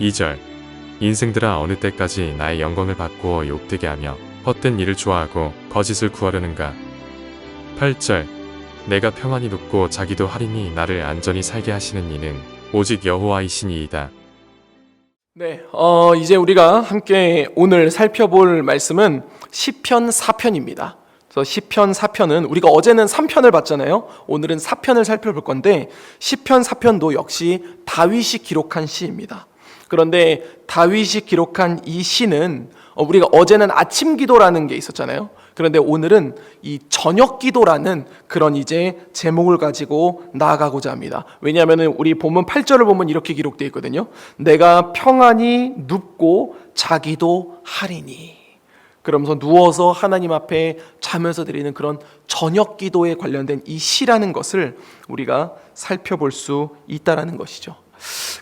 2절 인생들아 어느 때까지 나의 영광을 바꾸어 욕되게 하며 헛된 일을 좋아하고 거짓을 구하려는가 8절 내가 평안히 눕고 자기도 하리니 나를 안전히 살게 하시는 이는 오직 여호와이시니이다 네, 어, 이제 우리가 함께 오늘 살펴볼 말씀은 시편 4편입니다. 그래서 시편 4편은 우리가 어제는 3편을 봤잖아요. 오늘은 4편을 살펴볼 건데 시편 4편도 역시 다윗이 기록한 시입니다. 그런데 다윗이 기록한 이 시는 어, 우리가 어제는 아침 기도라는 게 있었잖아요. 그런데 오늘은 이 저녁 기도라는 그런 이제 제목을 가지고 나아가고자 합니다. 왜냐하면 우리 본문 8절을 보면 이렇게 기록되어 있거든요. 내가 평안히 눕고 자기도 하리니. 그러면서 누워서 하나님 앞에 자면서 드리는 그런 저녁 기도에 관련된 이 시라는 것을 우리가 살펴볼 수 있다라는 것이죠.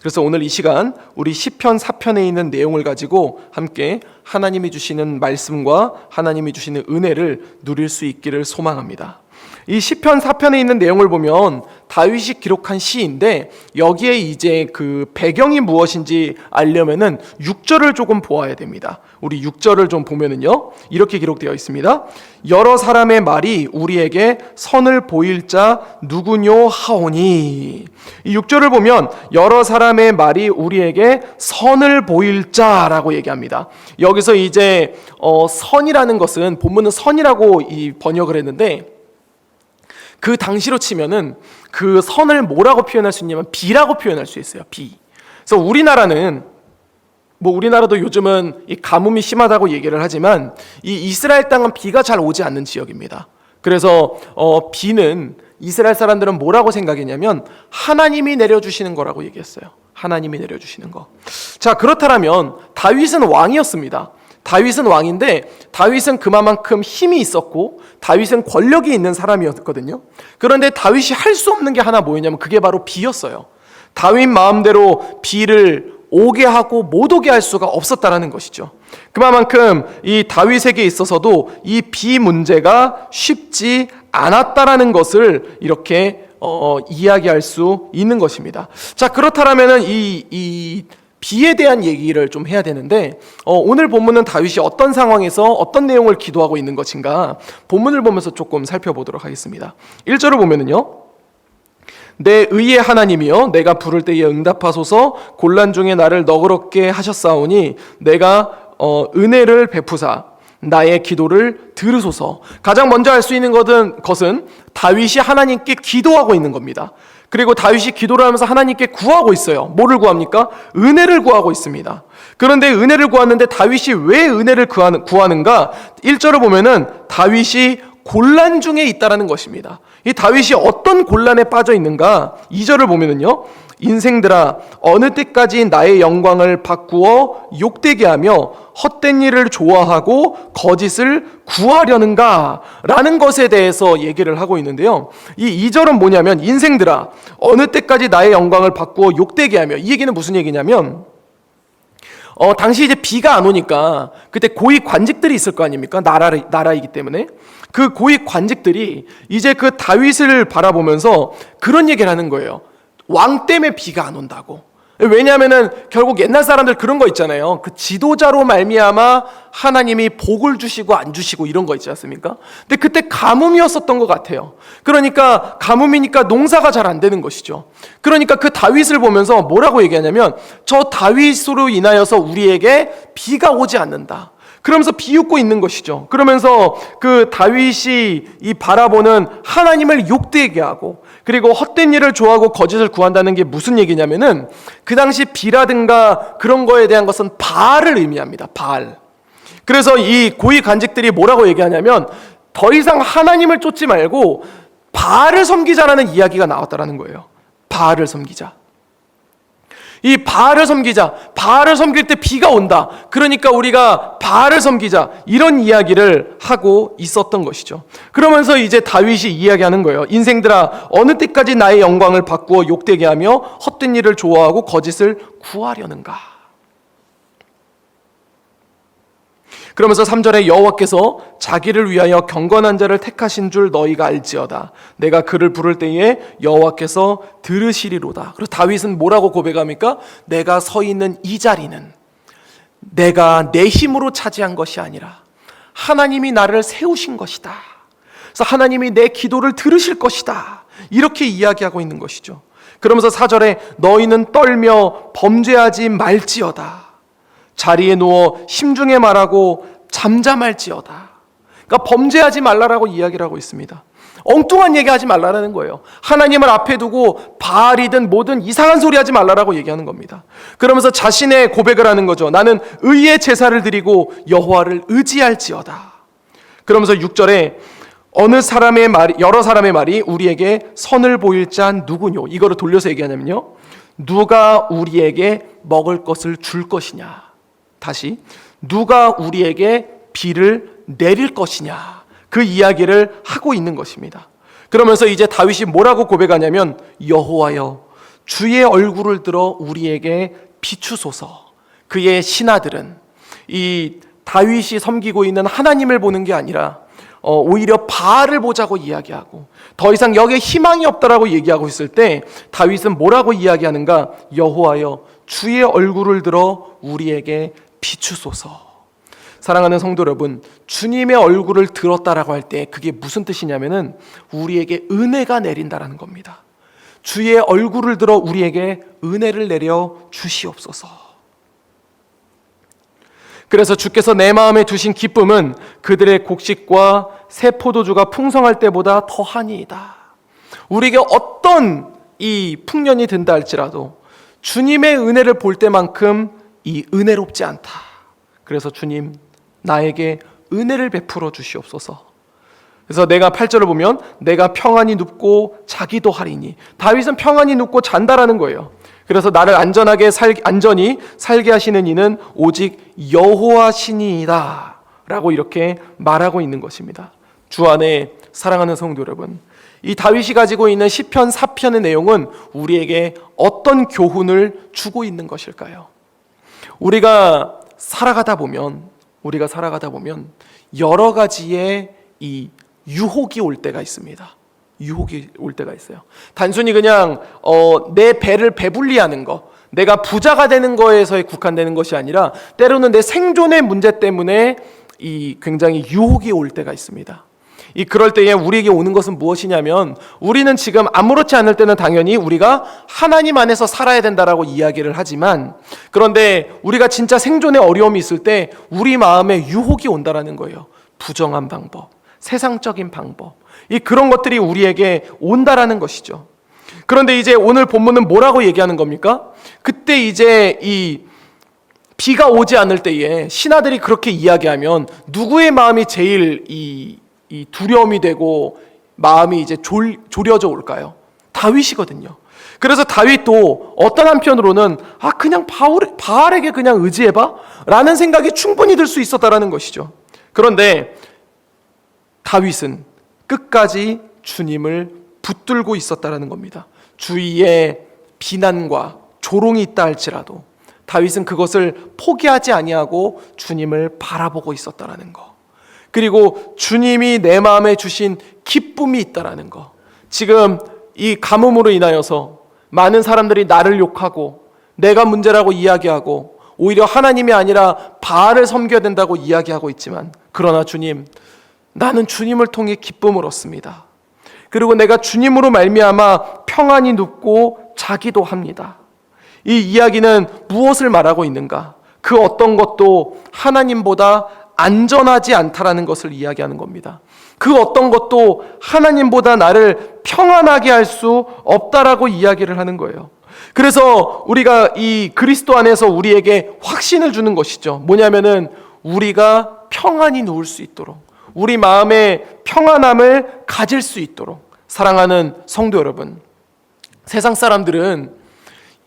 그래서 오늘 이 시간 우리 시편 4편에 있는 내용을 가지고 함께 하나님이 주시는 말씀과 하나님이 주시는 은혜를 누릴 수 있기를 소망합니다. 이 시편 4편에 있는 내용을 보면 다윗이 기록한 시인데 여기에 이제 그 배경이 무엇인지 알려면은 6절을 조금 보아야 됩니다. 우리 6절을 좀 보면은요. 이렇게 기록되어 있습니다. 여러 사람의 말이 우리에게 선을 보일 자 누구뇨 하오니. 이 6절을 보면 여러 사람의 말이 우리에게 선을 보일 자라고 얘기합니다. 여기서 이제 어 선이라는 것은 본문은 선이라고 이 번역을 했는데 그 당시로 치면은 그 선을 뭐라고 표현할 수 있냐면 비라고 표현할 수 있어요. 비. 그래서 우리나라는 뭐 우리나라도 요즘은 이 가뭄이 심하다고 얘기를 하지만 이 이스라엘 땅은 비가 잘 오지 않는 지역입니다. 그래서 어 비는 이스라엘 사람들은 뭐라고 생각했냐면 하나님이 내려주시는 거라고 얘기했어요. 하나님이 내려주시는 거. 자 그렇다면 다윗은 왕이었습니다. 다윗은 왕인데 다윗은 그만큼 힘이 있었고 다윗은 권력이 있는 사람이었거든요. 그런데 다윗이 할 수 없는 게 하나 뭐였냐면 그게 바로 비였어요. 다윗 마음대로 비를 오게 하고 못 오게 할 수가 없었다라는 것이죠. 그만큼 이 다윗에게 있어서도 이 비 문제가 쉽지 않았다라는 것을 이렇게 어, 이야기할 수 있는 것입니다. 자 그렇다면은 이, 이 비에 대한 얘기를 좀 해야 되는데 어, 오늘 본문은 다윗이 어떤 상황에서 어떤 내용을 기도하고 있는 것인가 본문을 보면서 조금 살펴보도록 하겠습니다. 1절을 보면은요. 내 의의 하나님이여 내가 부를 때에 응답하소서 곤란 중에 나를 너그럽게 하셨사오니 내가 어, 은혜를 베푸사 나의 기도를 들으소서 가장 먼저 할 수 있는 것은, 것은 다윗이 하나님께 기도하고 있는 겁니다 그리고 다윗이 기도를 하면서 하나님께 구하고 있어요 뭐를 구합니까? 은혜를 구하고 있습니다 그런데 은혜를 구하는데 다윗이 왜 은혜를 구하는, 구하는가? 1절을 보면은 다윗이 곤란 중에 있다라는 것입니다. 이 다윗이 어떤 곤란에 빠져 있는가? 2절을 보면은요. 인생들아 어느 때까지 나의 영광을 바꾸어 욕되게 하며 헛된 일을 좋아하고 거짓을 구하려는가? 라는 것에 대해서 얘기를 하고 있는데요. 이 2절은 뭐냐면 인생들아 어느 때까지 나의 영광을 바꾸어 욕되게 하며 이 얘기는 무슨 얘기냐면 어, 당시 이제 비가 안 오니까 그때 고위 관직들이 있을 거 아닙니까? 나라, 나라이기 때문에. 그 고위 관직들이 이제 그 다윗을 바라보면서 그런 얘기를 하는 거예요. 왕 때문에 비가 안 온다고. 왜냐하면은 결국 옛날 사람들 그런 거 있잖아요. 그 지도자로 말미암아 하나님이 복을 주시고 안 주시고 이런 거 있지 않습니까? 근데 그때 가뭄이었었던 것 같아요. 그러니까 가뭄이니까 농사가 잘 안 되는 것이죠. 그러니까 그 다윗을 보면서 뭐라고 얘기하냐면 저 다윗으로 인하여서 우리에게 비가 오지 않는다. 그러면서 비웃고 있는 것이죠. 그러면서 그 다윗이 이 바라보는 하나님을 욕되게 하고 그리고 헛된 일을 좋아하고 거짓을 구한다는 게 무슨 얘기냐면은 그 당시 비라든가 그런 거에 대한 것은 바알을 의미합니다. 바알. 그래서 이 고위 관직들이 뭐라고 얘기하냐면 더 이상 하나님을 쫓지 말고 바알을 섬기자라는 이야기가 나왔다라는 거예요. 바알을 섬기자. 이 바알을 섬기자. 바알을 섬길 때 비가 온다. 그러니까 우리가 바알을 섬기자. 이런 이야기를 하고 있었던 것이죠. 그러면서 이제 다윗이 이야기하는 거예요. 인생들아 어느 때까지 나의 영광을 바꾸어 욕되게 하며 헛된 일을 좋아하고 거짓을 구하려는가? 그러면서 3절에 여호와께서 자기를 위하여 경건한 자를 택하신 줄 너희가 알지어다. 내가 그를 부를 때에 여호와께서 들으시리로다. 그래서 다윗은 뭐라고 고백합니까? 내가 서 있는 이 자리는 내가 내 힘으로 차지한 것이 아니라 하나님이 나를 세우신 것이다. 그래서 하나님이 내 기도를 들으실 것이다. 이렇게 이야기하고 있는 것이죠. 그러면서 4절에 너희는 떨며 범죄하지 말지어다. 자리에 누워 심중에 말하고 잠잠할지어다. 그러니까 범죄하지 말라라고 이야기를 하고 있습니다. 엉뚱한 얘기 하지 말라는 거예요. 하나님을 앞에 두고 바알이든 뭐든 이상한 소리 하지 말라라고 얘기하는 겁니다. 그러면서 자신의 고백을 하는 거죠. 나는 의의 제사를 드리고 여호와를 의지할지어다. 그러면서 6절에 어느 사람의 말이 여러 사람의 말이 우리에게 선을 보일 자 누구뇨? 이거를 돌려서 얘기하냐면요. 누가 우리에게 먹을 것을 줄 것이냐? 다시 누가 우리에게 비를 내릴 것이냐? 그 이야기를 하고 있는 것입니다. 그러면서 이제 다윗이 뭐라고 고백하냐면 여호와여 주의 얼굴을 들어 우리에게 비추소서. 그의 신하들은 이 다윗이 섬기고 있는 하나님을 보는 게 아니라 어, 오히려 바알을 보자고 이야기하고 더 이상 여기에 희망이 없다라고 얘기하고 있을 때 다윗은 뭐라고 이야기하는가 여호와여 주의 얼굴을 들어 우리에게 비추소서. 사랑하는 성도 여러분, 주님의 얼굴을 들었다라고 할 때 그게 무슨 뜻이냐면은 우리에게 은혜가 내린다라는 겁니다. 주의 얼굴을 들어 우리에게 은혜를 내려 주시옵소서. 그래서 주께서 내 마음에 두신 기쁨은 그들의 곡식과 새 포도주가 풍성할 때보다 더하니이다. 우리에게 어떤 이 풍년이 든다 할지라도 주님의 은혜를 볼 때만큼 이 은혜롭지 않다. 그래서 주님 나에게 은혜를 베풀어 주시옵소서. 그래서 내가 8절을 보면 내가 평안히 눕고 자기도 하리니 다윗은 평안히 눕고 잔다라는 거예요. 그래서 나를 안전하게 살 안전히 살게 하시는 이는 오직 여호와 신이다라고 이렇게 말하고 있는 것입니다. 주 안에 사랑하는 성도 여러분, 이 다윗이 가지고 있는 시편 4편의 내용은 우리에게 어떤 교훈을 주고 있는 것일까요? 우리가 살아가다 보면 우리가 살아가다 보면 여러 가지의 이 유혹이 올 때가 있습니다. 유혹이 올 때가 있어요. 단순히 그냥 어, 내 배를 배불리하는 거, 내가 부자가 되는 거에서에 국한되는 것이 아니라 때로는 내 생존의 문제 때문에 이 굉장히 유혹이 올 때가 있습니다. 이 그럴 때에 우리에게 오는 것은 무엇이냐면 우리는 지금 아무렇지 않을 때는 당연히 우리가 하나님 안에서 살아야 된다라고 이야기를 하지만 그런데 우리가 진짜 생존에 어려움이 있을 때 우리 마음에 유혹이 온다라는 거예요. 부정한 방법, 세상적인 방법. 이 그런 것들이 우리에게 온다라는 것이죠. 그런데 이제 오늘 본문은 뭐라고 얘기하는 겁니까? 그때 이제 이 비가 오지 않을 때에 신하들이 그렇게 이야기하면 누구의 마음이 제일 이, 이 두려움이 되고 마음이 이제 졸, 졸여져 올까요? 다윗이거든요. 그래서 다윗도 어떤 한편으로는 아 그냥 바울, 바알에게 그냥 의지해봐 라는 생각이 충분히 들 수 있었다라는 것이죠. 그런데 다윗은 끝까지 주님을 붙들고 있었다라는 겁니다. 주위에 비난과 조롱이 있다 할지라도 다윗은 그것을 포기하지 아니하고 주님을 바라보고 있었다라는 거. 그리고 주님이 내 마음에 주신 기쁨이 있다라는 거. 지금 이 가뭄으로 인하여서 많은 사람들이 나를 욕하고 내가 문제라고 이야기하고 오히려 하나님이 아니라 바알을 섬겨야 된다고 이야기하고 있지만 그러나 주님 나는 주님을 통해 기쁨을 얻습니다. 그리고 내가 주님으로 말미암아 평안히 눕고 자기도 합니다. 이 이야기는 무엇을 말하고 있는가? 그 어떤 것도 하나님보다 안전하지 않다라는 것을 이야기하는 겁니다. 그 어떤 것도 하나님보다 나를 평안하게 할 수 없다라고 이야기를 하는 거예요. 그래서 우리가 이 그리스도 안에서 우리에게 확신을 주는 것이죠. 뭐냐면은 우리가 평안히 누울 수 있도록 우리 마음의 평안함을 가질 수 있도록 사랑하는 성도 여러분. 세상 사람들은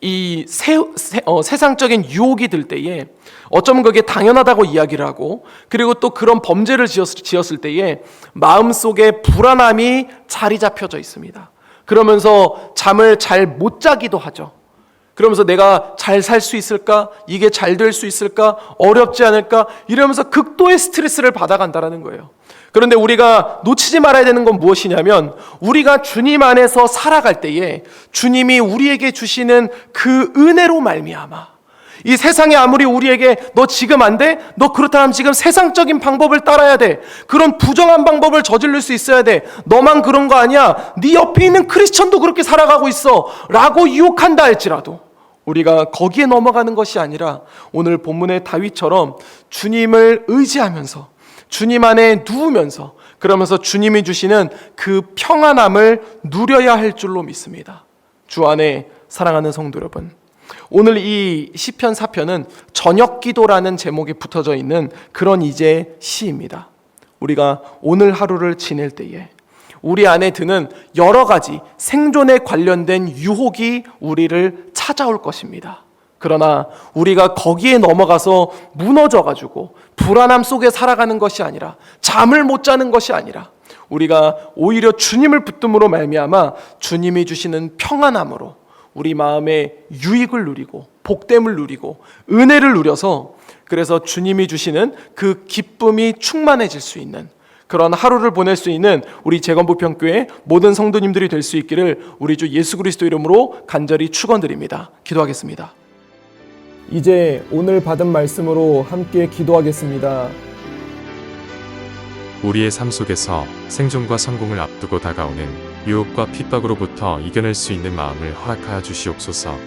이 세, 세, 어, 세상적인 유혹이 들 때에 어쩌면 그게 당연하다고 이야기를 하고 그리고 또 그런 범죄를 지었, 지었을 때에 마음속에 불안함이 자리 잡혀져 있습니다. 그러면서 잠을 잘 못 자기도 하죠. 그러면서 내가 잘 살 수 있을까? 이게 잘 될 수 있을까? 어렵지 않을까? 이러면서 극도의 스트레스를 받아간다라는 거예요. 그런데 우리가 놓치지 말아야 되는 건 무엇이냐면 우리가 주님 안에서 살아갈 때에 주님이 우리에게 주시는 그 은혜로 말미암아 이 세상에 아무리 우리에게 너 지금 안 돼? 너 그렇다면 지금 세상적인 방법을 따라야 돼. 그런 부정한 방법을 저지를 수 있어야 돼. 너만 그런 거 아니야. 네 옆에 있는 크리스천도 그렇게 살아가고 있어. 라고 유혹한다 할지라도 우리가 거기에 넘어가는 것이 아니라 오늘 본문의 다윗처럼 주님을 의지하면서 주님 안에 누우면서 그러면서 주님이 주시는 그 평안함을 누려야 할 줄로 믿습니다. 주 안에 사랑하는 성도 여러분. 오늘 이 시편 4편은 저녁 기도라는 제목이 붙어져 있는 그런 이제 시입니다. 우리가 오늘 하루를 지낼 때에 우리 안에 드는 여러 가지 생존에 관련된 유혹이 우리를 찾아올 것입니다. 그러나 우리가 거기에 넘어가서 무너져 가지고 불안함 속에 살아가는 것이 아니라 잠을 못 자는 것이 아니라 우리가 오히려 주님을 붙듦으로 말미암아 주님이 주시는 평안함으로 우리 마음의 유익을 누리고 복됨을 누리고 은혜를 누려서 그래서 주님이 주시는 그 기쁨이 충만해질 수 있는 그런 하루를 보낼 수 있는 우리 재건부평교회 모든 성도님들이 될 수 있기를 우리 주 예수 그리스도 이름으로 간절히 축원드립니다. 기도하겠습니다. 이제 오늘 받은 말씀으로 함께 기도하겠습니다. 우리의 삶 속에서 생존과 성공을 앞두고 다가오는 유혹과 핍박으로부터 이겨낼 수 있는 마음을 허락하여 주시옵소서.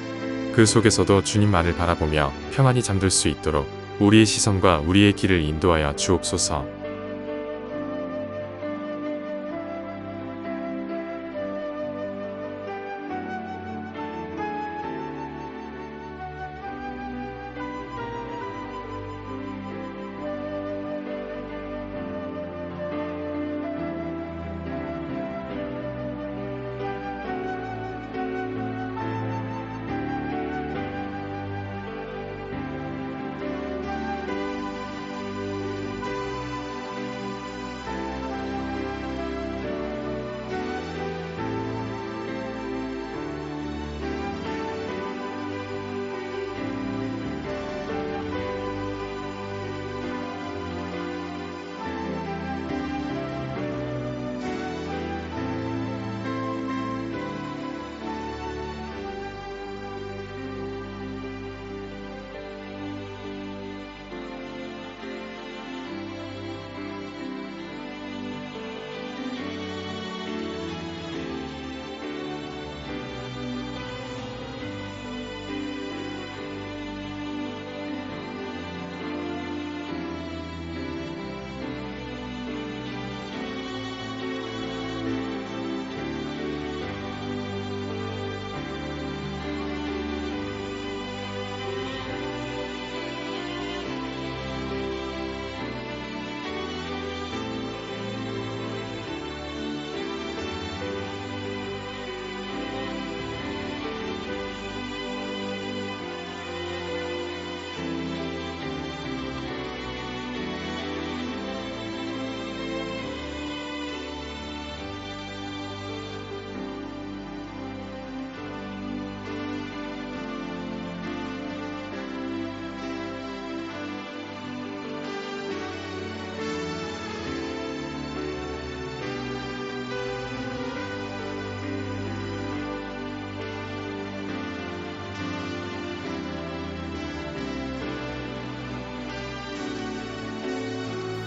그 속에서도 주님만을 바라보며 평안히 잠들 수 있도록 우리의 시선과 우리의 길을 인도하여 주옵소서.